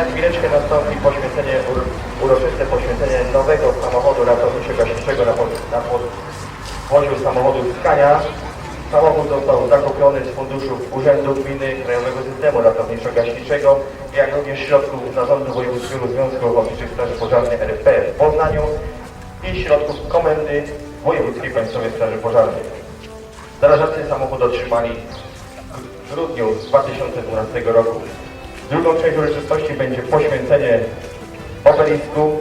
Za chwileczkę nastąpi poświęcenie, uro- uroczyste poświęcenie nowego samochodu ratowniczo-gaśniczego na, pod, na podwoziu samochodu Skania. Samochód został zakupiony z funduszów Urzędu Gminy Krajowego Systemu Ratowniczo-Gaśniczego, jak również środków Zarządu Wojewódzkiego Związku Ochotniczych Straży Pożarnej RP w Poznaniu i środków Komendy Wojewódzkiej Państwowej Straży Pożarnej. Strażacy samochód otrzymali w grudniu 2012 roku. Drugą część uroczystości będzie poświęcenie obelisku,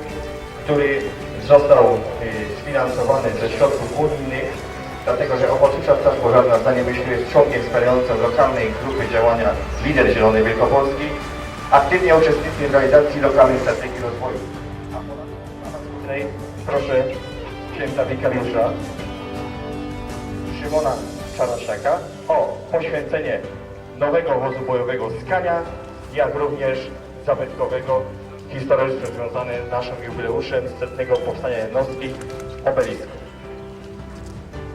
który został y, sfinansowany ze środków unijnych, dlatego że Ochotnicza Straż Pożarna w Zaniemyślu jest członkiem wspierającym lokalnej grupy działania Lider Zielonej Wielkopolski, aktywnie uczestniczy w realizacji lokalnej strategii rozwoju. A po nas tutaj proszę księdza wikariusza Szymona Czarasiaka o poświęcenie nowego wozu bojowego Skania, jak również zabytkowego, historycznie związany z naszym jubileuszem setnego powstania jednostki obelisku.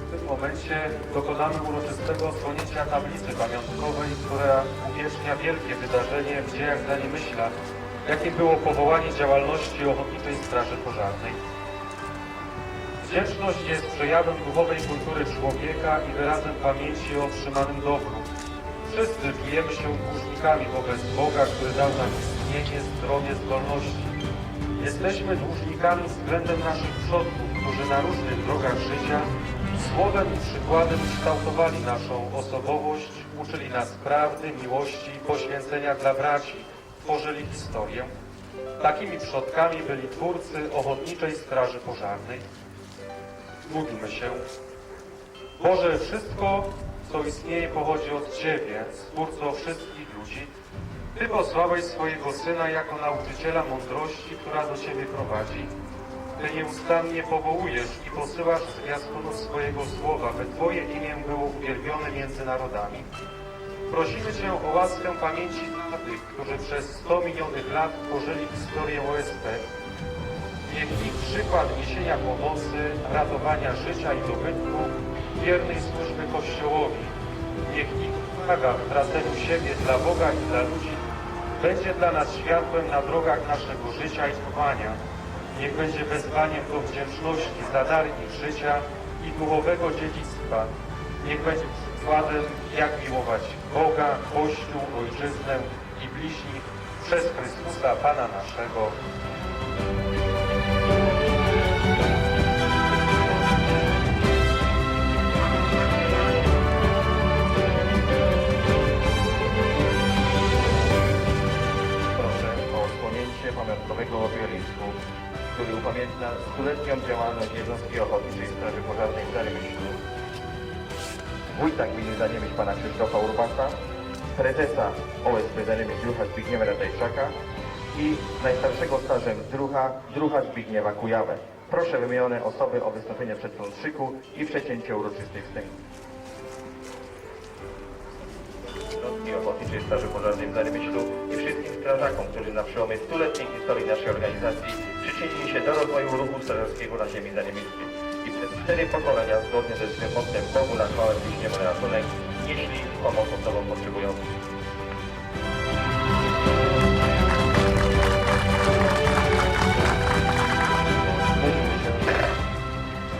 W tym momencie dokonamy uroczystego odsłonięcia tablicy pamiątkowej, która uwiecznia wielkie wydarzenie w dziejach Zaniemyśla, jakim było powołanie działalności Ochotniczej Straży Pożarnej. Wdzięczność jest przejawem duchowej kultury człowieka i wyrazem pamięci o otrzymanym dobru. Wszyscy czujemy się dłużnikami wobec Boga, który dał nam istnienie, zdrowie, zdolności. Jesteśmy dłużnikami względem naszych przodków, którzy na różnych drogach życia słowem i przykładem kształtowali naszą osobowość, uczyli nas prawdy, miłości i poświęcenia dla braci, tworzyli historię. Takimi przodkami byli twórcy Ochotniczej Straży Pożarnej. Módlmy się. Boże, wszystko, co istnieje, pochodzi od Ciebie, Stwórco wszystkich ludzi. Ty posłałeś swojego Syna jako nauczyciela mądrości, która do Ciebie prowadzi. Ty nieustannie powołujesz i posyłasz zwiastunów swojego słowa, by Twoje imię było uwielbione między narodami. Prosimy Cię o łaskę pamięci dla tych, którzy przez 100 minionych lat tworzyli historię OSP. Niech ich przykład niesienia pomocy, ratowania życia i dobytku, wiernej służby Kościołowi, niech ich uwaga w traceniu siebie dla Boga i dla ludzi będzie dla nas światłem na drogach naszego życia i trwania. Niech będzie wezwaniem do wdzięczności za dar ich życia i duchowego dziedzictwa. Niech będzie przykładem, jak miłować Boga, Kościół, Ojczyznę i bliźnich przez Chrystusa Pana naszego. Odsłonięcie pamiątkowego obelisku, który upamiętnia stuletnią działalność jednostki Ochotniczej Straży Pożarnej w Zarymyślu. Wójta gminy Zaniemyśl pana Krzysztofa Urbaka, prezesa OSP Zaniemyśl druha Zbigniewa Ratajczaka i najstarszego stażem druha, druha Zbigniewa Kujawę. Proszę wymienione osoby o wystąpienie przed sączyku i przecięcie uroczystej wstępy. jednostki Ochotniczej Straży Pożarnej w Zarymyślu i wszystkim strażakom, którzy na przełomie stuletniej historii naszej organizacji przyczynili się do rozwoju ruchu strażackiego na ziemi zarymyślskiej i przez cztery pokolenia zgodnie ze swym mottem Bogu na chwałę bliźniemu na ratunek nieśli pomoc osobom potrzebującym.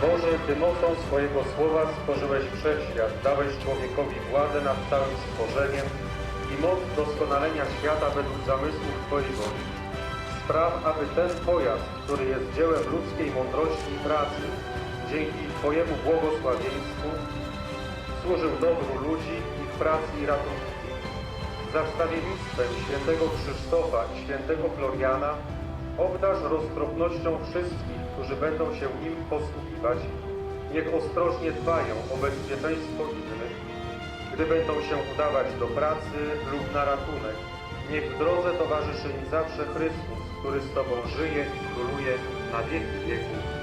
Boże, Ty mocą swojego słowa stworzyłeś wszechświat, dałeś człowiekowi władzę nad całym stworzeniem i moc doskonalenia świata według zamysłów Twojej woli. Spraw, aby ten pojazd, który jest dziełem ludzkiej mądrości i pracy, dzięki Twojemu błogosławieństwu, służył dobru ludzi, ich pracy i ratunkowi. Za wstawiennictwem świętego Krzysztofa i świętego Floriana obdarz roztropnością wszystkich, którzy będą się nim posługiwać. Niech ostrożnie dbają o bezpieczeństwo innych, gdy będą się udawać do pracy lub na ratunek. Niech w drodze towarzyszy im zawsze Chrystus, który z Tobą żyje i króluje na wieki wieków.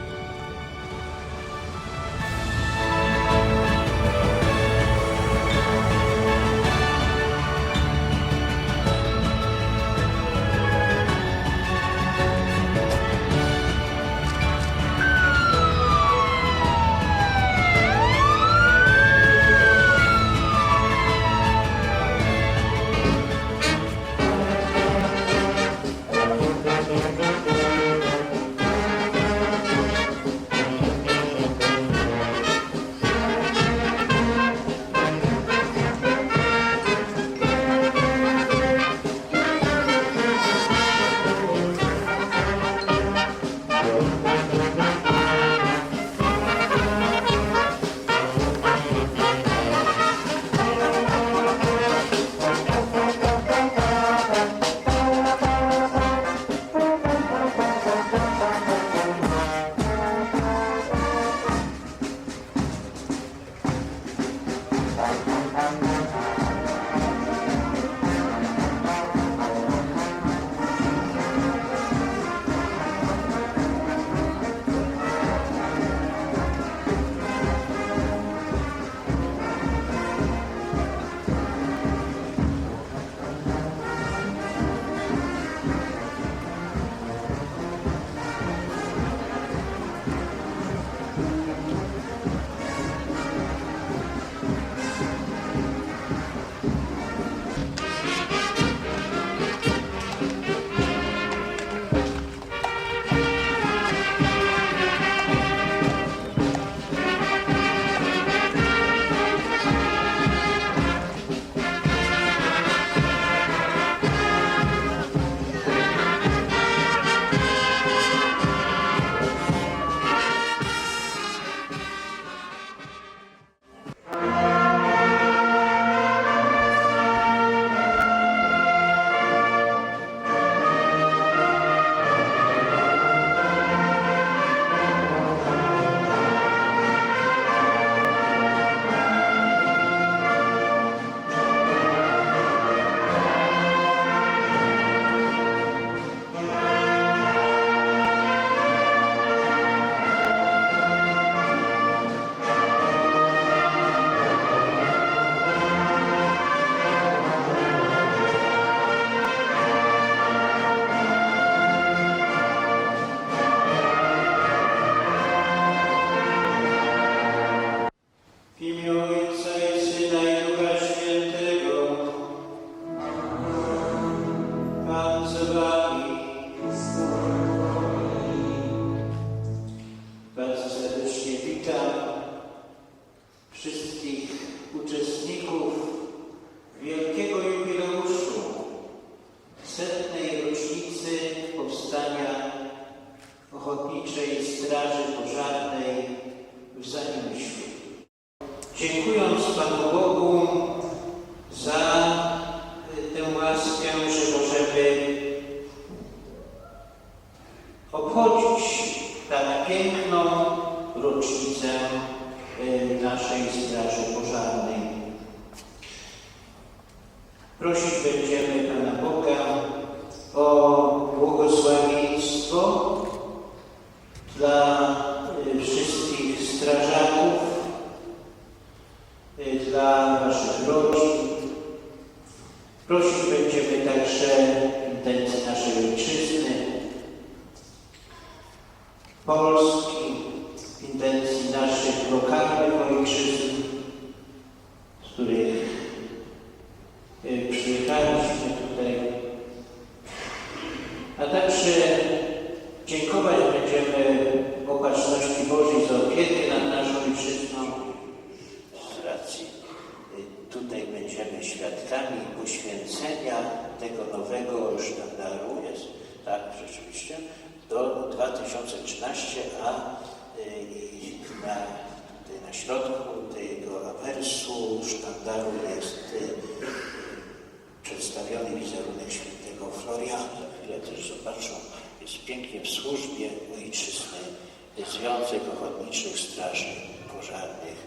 Ochotniczych Straży Pożarnych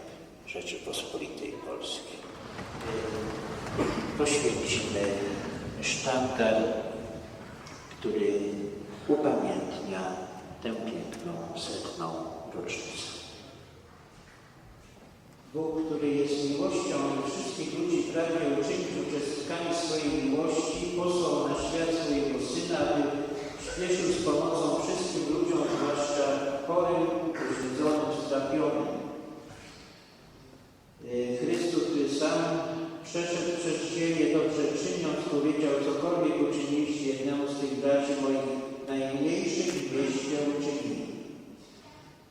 Rzeczypospolitej Polskiej. Poświęcimy sztandar, który upamiętnia tę piękną setną rocznicę. Bóg, który jest miłością i wszystkich ludzi pragnie uczynić uczestnikami swojej miłości, posłał na świat swojego Syna, aby śpieszył z pomocą wszystkim ludziom, zwłaszcza chorym, upośledzonym, strapionym. E, Chrystus, który sam przeszedł przez ziemię dobrze czyniąc, powiedział, cokolwiek uczyniliście jednemu z tych braci moich najmniejszych, wieście uczynili.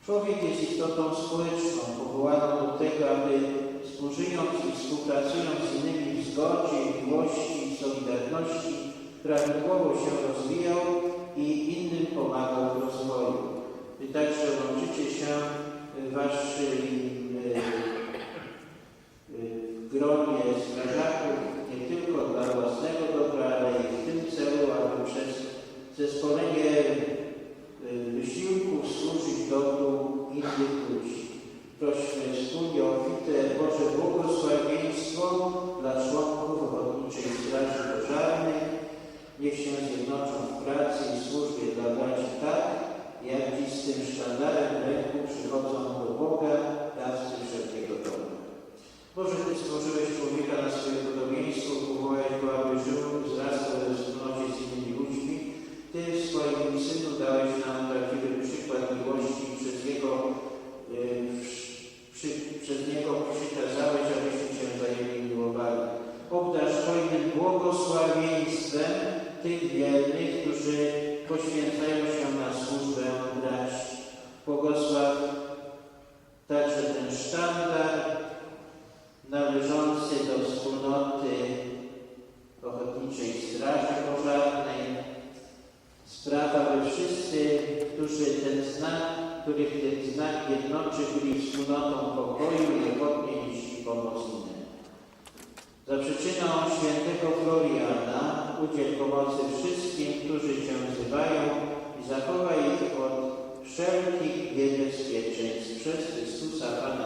Człowiek jest istotą społeczną, powołaną do tego, aby współżyjąc i współpracując z innymi w zgodzie, miłości i solidarności, prawidłowo się rozwijał i innym pomagał w rozwoju. Także łączycie się w waszym e, w gronie strażaków nie tylko dla własnego dobra, ale i w tym celu, aby przez zespolenie y, wysiłków służyć dobru innych ludzi. Prośmy wspólnie o obfite Boże błogosławieństwo dla członków Ochotniczej Straży Pożarnej. Niech się zjednoczą w pracy i służbie dla braci tak, jak dziś z tym sztandarem w ręku przychodzą do Boga, dawcy wszelkiego dobra. Boże, Ty stworzyłeś człowieka na swoje podobieństwo, powołałeś go, aby żył, wzrastał we wspólnocie z innymi ludźmi. Ty w swoim Synu dałeś nam prawdziwy przykład miłości i przez Jego, y, przy, przy, przez Niego przykazałeś, abyśmy się wzajemnie miłowali. Obdarz hojnym błogosławieństwem tych wiernych, którzy poświęcają się na służbę braci. Błogosław także ten sztandar, należący do wspólnoty Ochotniczej Straży Pożarnej. Sprawa, by wszyscy, którzy ten znak, których ten znak jednoczy, byli wspólnotą pokoju i ochotnie nieśli pomoc innym. Za przyczyną świętego Floriana udziel pomocy wszystkim, którzy Cię wzywają i zachowaj ich od wszelkich niebezpieczeństw przez Chrystusa Pana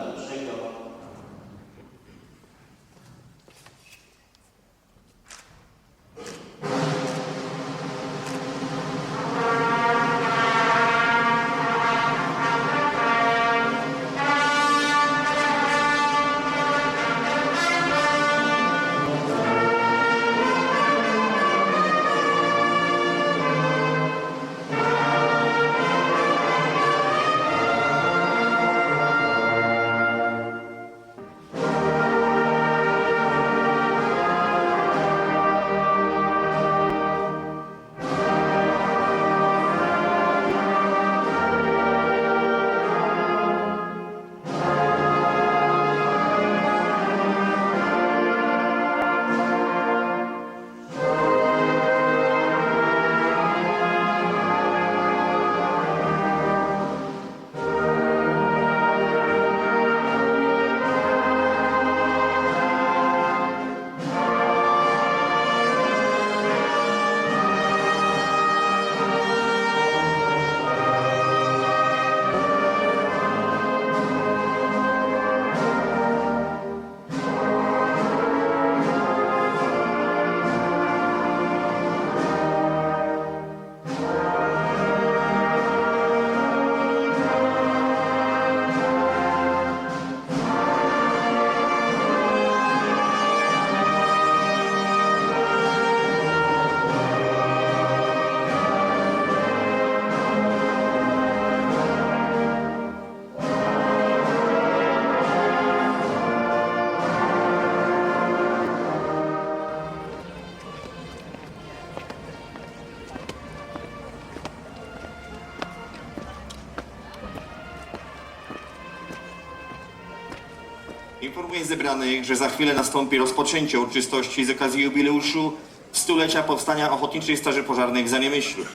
Informuję zebranych, że za chwilę nastąpi rozpoczęcie uroczystości z okazji jubileuszu stulecia powstania Ochotniczej Straży Pożarnej w Zaniemyślu.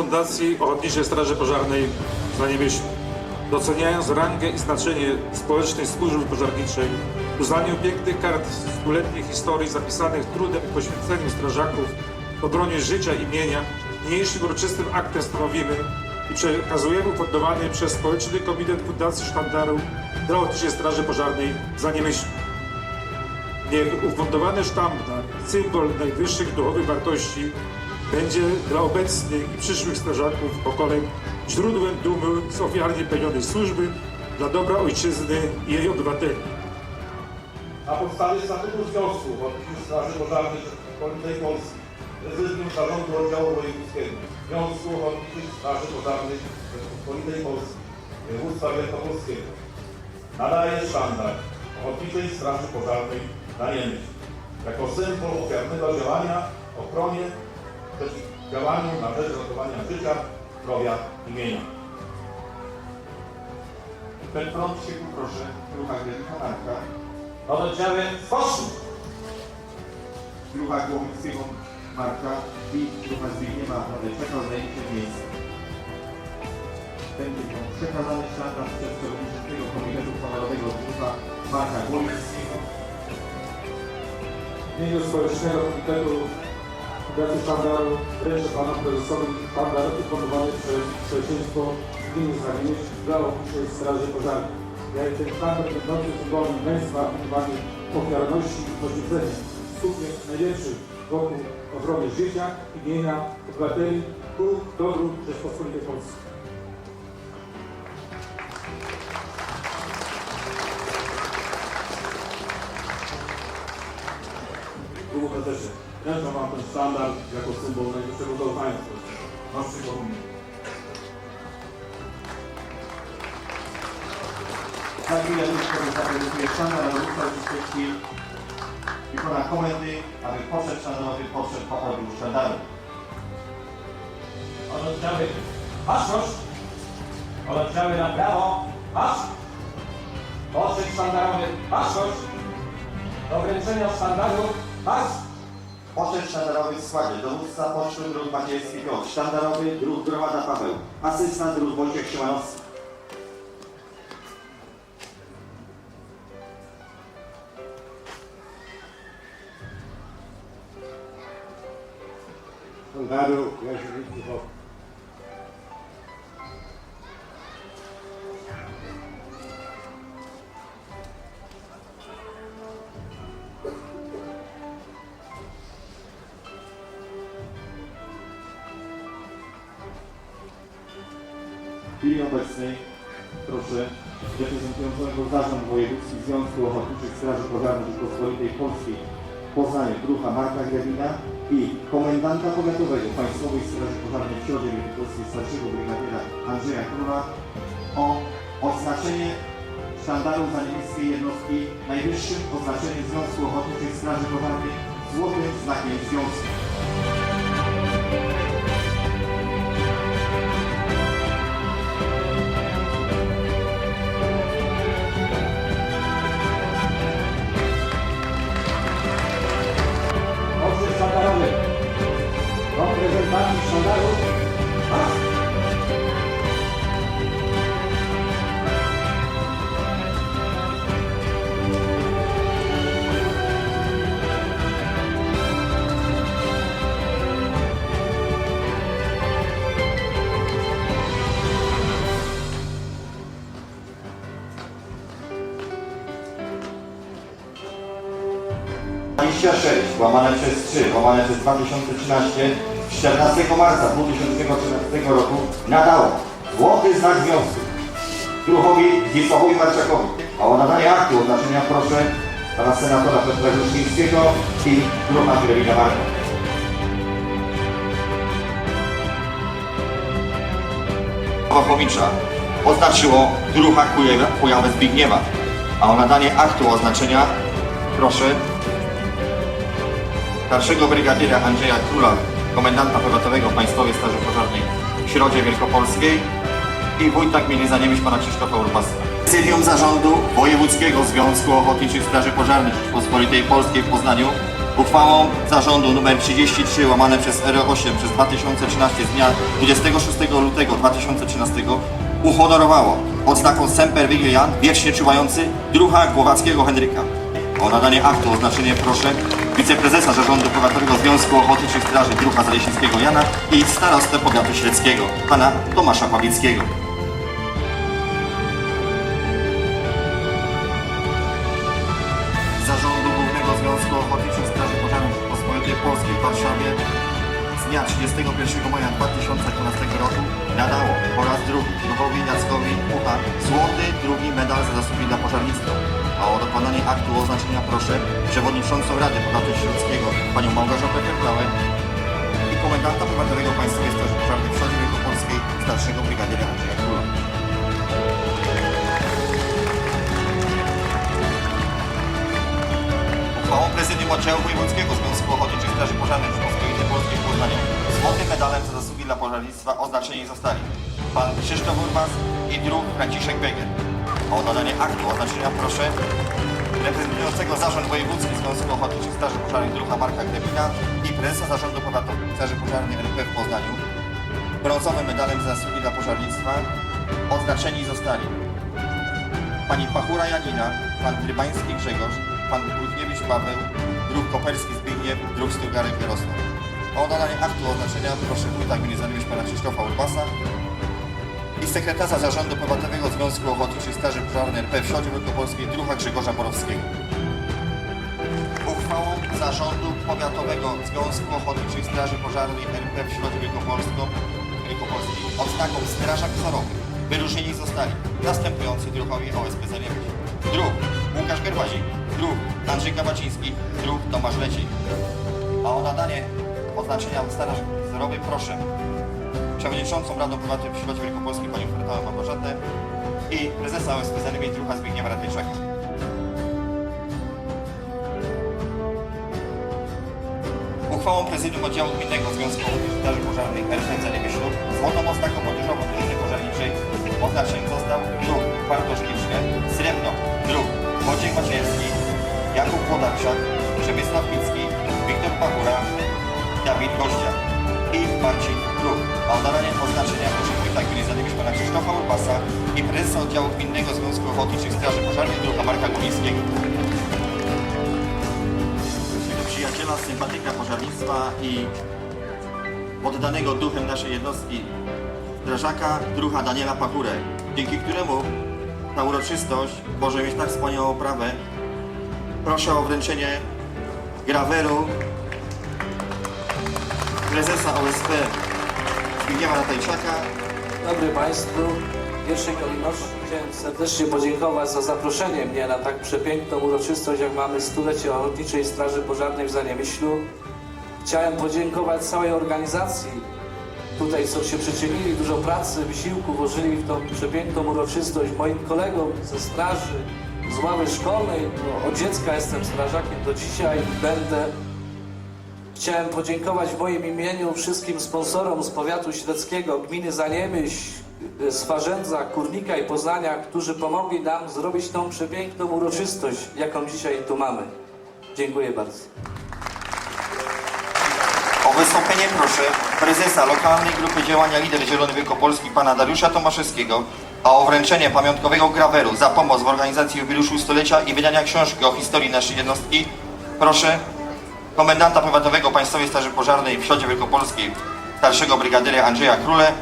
Fundacji Ochotniczej Straży Pożarnej w Zaniemyślu. Doceniając rangę i znaczenie społecznej służby pożarniczej, uznaniu pięknych kart stuletniej historii zapisanych trudem i poświęceniem strażaków w obronie życia i mienia, niniejszym uroczystym aktem stanowimy i przekazujemy ufundowany przez Społeczny Komitet Fundacji Sztandaru dla Ochotniczej Straży Pożarnej Zaniemyślu. Niech ufundowany sztandar, symbol najwyższych duchowych wartości, będzie dla obecnych i przyszłych strażaków pokoleń źródłem dumy z ofiarnie pełnionej służby dla dobra ojczyzny i jej obywateli. Na podstawie statutu Związku Ochotniczych Straży Pożarnej Rzeczypospolitej Polskiej Prezydium Zarządu Oddziału Wojewódzkiego Związku Ochotniczych Straży Pożarnej Rzeczypospolitej Polskiej Województwa Wielkopolskiego nadaje sztandar Ochotniczej Straży Pożarnej na Niemcy jako symbol ofiarnego działania w ochronie przeciwdziałaniu na rzecz ratowania życia, zdrowia i mienia. Ten prąd się poproszę, druha Gierka Marka, Oddziały Spocznik! druha Głowickiego Marka i druha Zbigniewa Radeczeka o zajęcie miejsca. Będzie to przekazany sztandar przez przewodniczącego Komitetu Honorowego druha Marka Głowickiego. W imieniu Społecznego Komitetu Fundacji Sztandaru wręczę Panu Prezesowi sztandar ufundowany przez Społeczeństwo Gminy Zaniemyśl dla Ochotniczej Straży Pożarnej. Jak ten sztandar będący symbolem męstwa, odwagi, ofiarności i poświęcenia skupnie najlepszych wokół ochrony życia, imienia obywateli ku dobru Rzeczpospolitej Polskiej. Sztandar jako symbol najwyższego zaufania. Komunii. Za chwilę tylko zaprezentuje sztandar, ale również uroczystości wykona komendy, aby poszedł sztandarowy podszedł po podium sztandaru. Oddziały Waszosz, oddziały na prawo, Wasz, podszedł sztandarowy Waszosz, do wręczenia sztandaru Wasz, Poszedł sztandarowy w składzie, dowódca pocztu dróg Macierski Piotr, sztandarowy dróg Gromada Paweł, asystent dróg Wojciech Szymanowski. Sztandaru Jaźwieckiego. W chwili obecnej proszę reprezentującego Zarząd Wojewódzki Związku Ochotniczych Straży Pożarnych Rzeczypospolitej Polskiej w Poznaniu druha Marka Grabina i komendanta powiatowego Państwowej Straży Pożarnej w Środzie Wielkopolskiej starszego brygadiera Andrzeja Króla o odznaczenie sztandaru za niemieckiej jednostki najwyższym oznaczeniem Związku Ochotniczych Straży Pożarnej złotym znakiem związku. 26 łamane przez 3 łamane przez 2013 14 marca 2013 roku nadało złoty znak związku druhowi Zdzisławowi Marczakowi. A o nadanie aktu oznaczenia proszę pana senatora Piotra Gruszkińskiego i druha Grewina Marka. Wachowicza oznaczyło druha Kujawa- Zbigniewa, a o nadanie aktu oznaczenia proszę starszego brygadiera Andrzeja Króla, komendanta powiatowego Państwowej Straży Pożarnej w Środzie Wielkopolskiej i wójta gminy Zaniemyśl pana Krzysztofa Urbasa. Prezydium Zarządu Wojewódzkiego Związku Ochotniczych Straży Pożarnych Rzeczpospolitej Polskiej w Poznaniu uchwałą Zarządu nr 33 łamane przez R8 przez 2013 z dnia 26 lutego 2013 uhonorowało odznaką Semper Vigilant wiecznie czuwający druha Głowackiego Henryka. O nadanie aktu oznaczenie proszę wiceprezesa Zarządu Powiatowego Związku Ochotniczych Straży Druha Zalesińskiego Jana i starostę powiatu śledzkiego pana Tomasza Pawlickiego. Zarządu Głównego Związku Ochotniczych Straży Pożarnych Rzeczypospolitej Polskiej w Warszawie z dnia 31 maja 2012 roku nadało po raz drugi Druhowi Jackowi Pucha złoty drugi medal za zasługi dla pożarnictwa. A o dokonanie aktu oznaczenia proszę przewodniczącą Rady Powiatu Śląskiego panią Małgorzatę Piotrałę i komendanta powiatowego Państwowej Straży Pożarnej w Szodzie Wielkopolskiej starszego brygadiera Andrzeja Króla. Uchwałą Prezydium Oddziału Wojewódzkiego Związku Ochotniczych Straży Pożarnych Rzeczypospolitej Polskiej w Poznaniu złotym medalem za zasługi dla pożarnictwa oznaczeni zostali pan Krzysztof Urbas i druh Franciszek Beger. O nadanie aktu oznaczenia proszę. Reprezentującego Zarząd Wojewódzki Związku Ochotniczych Straży Pożarnych druha Marka Grebina i prezesa Zarządu Powiatowego Straży Pożarnej RP w Poznaniu. Brązowym medalem za zasługi dla pożarnictwa odznaczeni zostali pani Pachura Janina, pan Trybański Grzegorz, pan Bruchniewicz Paweł, druh Koperski Zbigniew, druh Stugarek Jarosław. O nadanie aktu oznaczenia proszę wójta gminy Zaniewiesz pana Krzysztofa Urbasa sekretarza Zarządu Powiatowego Związku Ochotniczych Straży Pożarnej RP w Środzie Wielkopolskiej druha Grzegorza Borowskiego. Uchwałą Zarządu Powiatowego Związku Ochotniczych Straży Pożarnej RP w Środzie Wielkopolskiej odznaką Strażak Choroby. Wyróżnieni zostali następujący druhowie OSP Zaniewicz. Druh. Łukasz Gerwazik, druh. Andrzej Kawaciński, druh. Tomasz Leciej. A o nadanie oznaczenia Straż Wzorowej proszę przewodniczącą Radą Powiatu w Środzie Wielkopolskiej panią Fertałę Małgorzatę i prezesa OSP Zaniewicz druha Zbigniewa Ratajczaka. Uchwałą Prezydium Oddziału Gminnego Związku Ochotniczych Pożarnych RP Zaniewieszlu złotą oznaką młodzieżową drużyny pożarniczej oznaczony został druh Bartosz Kiczkę, srebrno druh Wojciech Macierski, Jakub Włodarczak, Przemysław Picki, Wiktor Pachura, Dawid Gościa i Marcin Druh. A o nadanie oznaczenia wójta gminy Zaniewiesz pana Krzysztofa Urbasa i prezesa Oddziału Gminnego Związku Ochotniczych Straży Pożarnych druha Marka Gulińskiego przyjaciela, sympatyka pożarnictwa i oddanego duchem naszej jednostki strażaka druha Daniela Pachurę, dzięki któremu ta uroczystość może mieć tak wspaniałą oprawę. Proszę o wręczenie graweru prezesa OSP Zbigniewa Ratajczaka Dobry Państwu. W pierwszej kolejności chciałem serdecznie podziękować za zaproszenie mnie na tak przepiękną uroczystość, jak mamy stulecie Ochotniczej Straży Pożarnej w Zaniemyślu. Chciałem podziękować całej organizacji, tutaj co się przyczynili, dużo pracy, wysiłku włożyli w tą przepiękną uroczystość moim kolegom ze straży, z ławy szkolnej. No, od dziecka jestem strażakiem, do dzisiaj będę. Chciałem podziękować w moim imieniu wszystkim sponsorom z powiatu śledzkiego, gminy Zaniemyśl, Swarzędza, Kurnika i Poznania, którzy pomogli nam zrobić tą przepiękną uroczystość, jaką dzisiaj tu mamy. Dziękuję bardzo. O wystąpienie proszę prezesa lokalnej grupy działania Lider Zielony Wielkopolski pana Dariusza Tomaszewskiego, a o wręczenie pamiątkowego graweru za pomoc w organizacji jubileuszu stulecia i wydania książki o historii naszej jednostki proszę komendanta powiatowego Państwowej Straży Pożarnej w Środzie Wielkopolskiej starszego brygadiera Andrzeja Króle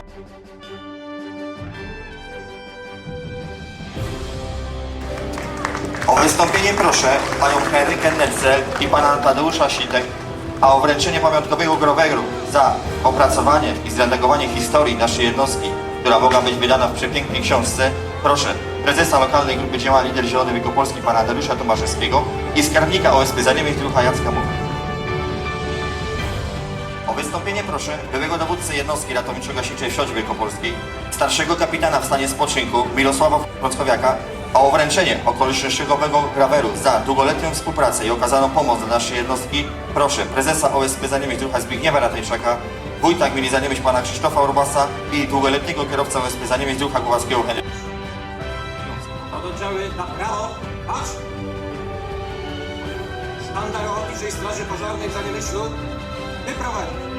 O wystąpienie proszę panią Henrykę Netzel i pana Tadeusza Sitek, a o wręczenie pamiątkowego groweru za opracowanie i zredagowanie historii naszej jednostki, która mogła być wydana w przepięknej książce, proszę prezesa lokalnej grupy działań Lider Zielony Wielkopolski pana Tadeusza Tomaszewskiego i skarbnika OSP Zaniemiec Drucha Jacka Mucha. Wystąpienie proszę byłego dowódcę jednostki ratowniczo-gaśniczej w Środzie Wielkopolskiej, starszego kapitana w stanie spoczynku Mirosława Wrockowiaka, a o wręczenie okolicznościowego graweru za długoletnią współpracę i okazaną pomoc dla naszej jednostki proszę prezesa OSP Zaniemiec Drucha Zbigniewa Ratajczaka, wójta gminy Zaniemiec pana Krzysztofa Urbasa i długoletniego kierowcę OSP Zaniemiec Drucha Głowackiego Henryka. prawo. Sztandar Ochotniczej Straży Pożarnej w Zaniemyślu wyprowadzić.